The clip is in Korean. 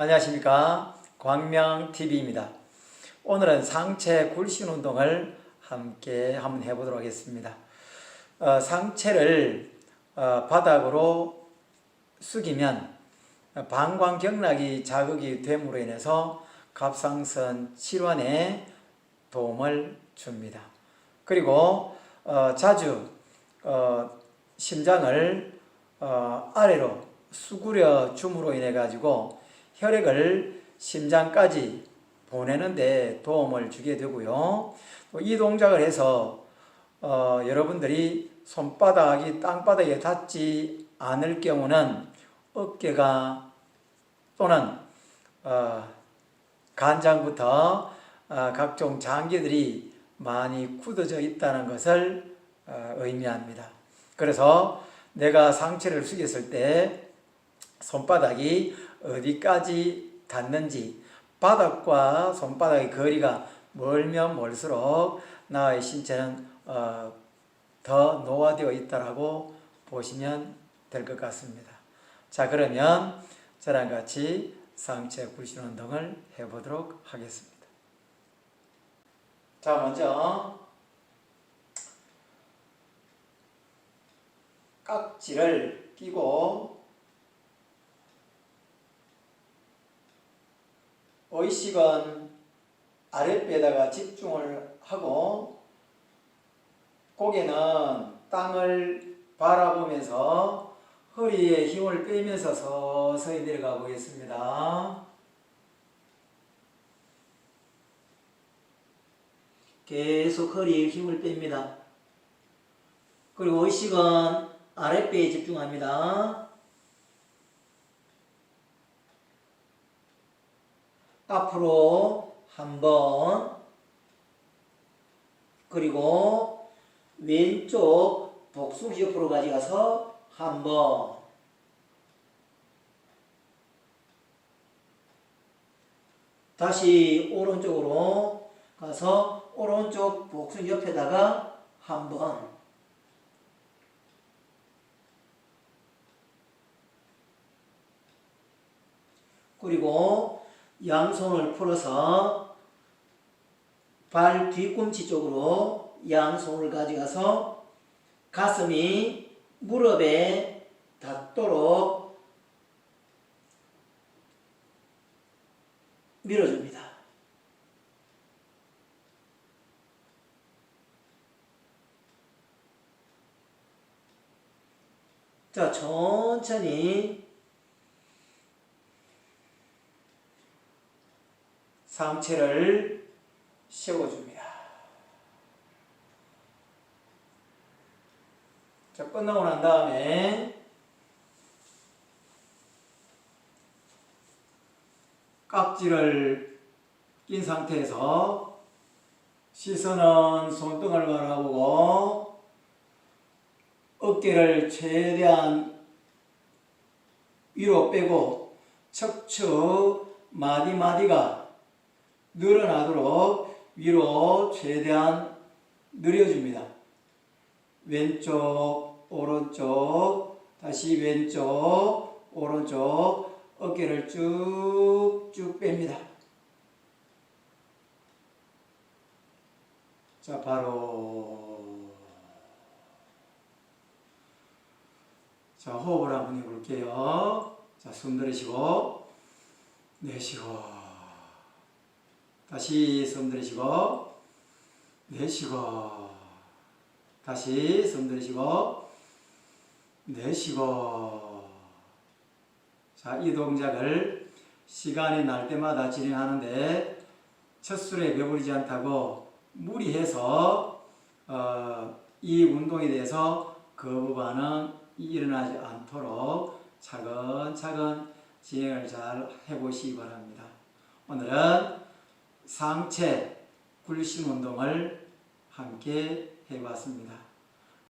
안녕하십니까 광명TV입니다. 오늘은 상체 굴신 운동을 함께 한번 해보도록 하겠습니다. 어, 상체를 어, 바닥으로 숙이면 방광경락이 자극이 됨으로 인해서 갑상선 질환에 도움을 줍니다. 그리고 어, 자주 어, 심장을 어, 아래로 수그려 줌으로 인해 가지고 혈액을 심장까지 보내는데 도움을 주게 되고요. 또 이 동작을 해서 어, 여러분들이 손바닥이 땅바닥에 닿지 않을 경우는 어깨가 또는 어, 간장부터 어, 각종 장기들이 많이 굳어져 있다는 것을 어, 의미합니다. 그래서 내가 상체를 숙였을 때 손바닥이 어디까지 닿는지 바닥과 손바닥의 거리가 멀면 멀수록 나의 신체는 어, 더 노화되어 있다라고 보시면 될 것 같습니다. 자 그러면 저랑 같이 상체 굴신 운동을 해보도록 하겠습니다. 자 먼저 깍지를 끼고 의식은 아랫배에다가 집중을 하고 고개는 땅을 바라보면서 허리에 힘을 빼면서 서서히 내려가 보겠습니다. 계속 허리에 힘을 뺍니다. 그리고 의식은 아랫배에 집중합니다. 앞으로 한 번, 그리고 왼쪽 복숭지 옆으로 가져가서 한 번, 다시 오른쪽으로 가서 오른쪽 복숭 옆에다가 한 번, 그리고 양손을 풀어서 발 뒤꿈치 쪽으로 양손을 가져가서 가슴이 무릎에 닿도록 밀어줍니다. 자, 천천히 상체를 세워줍니다. 자, 끝나고 난 다음에 깍지를 낀 상태에서 시선은 손등을 바라보고 어깨를 최대한 위로 빼고 척추 마디마디가 늘어나도록 위로 최대한 늘려줍니다. 왼쪽, 오른쪽, 다시 왼쪽, 오른쪽, 어깨를 쭉쭉 뺍니다. 자, 바로. 자, 호흡을 한번 해볼게요. 자, 숨 들이쉬고, 내쉬고. 다시 숨 들이쉬고 내쉬고 다시 숨 들이쉬고 내쉬고 자, 이 동작을 시간이 날 때마다 진행하는데 첫 술에 배부르지 않다고 무리해서 어, 이 운동에 대해서 거부 반응 일어나지 않도록 차근차근 진행을 잘 해보시기 바랍니다. 오늘은 상체 굴신 운동을 함께 해봤습니다.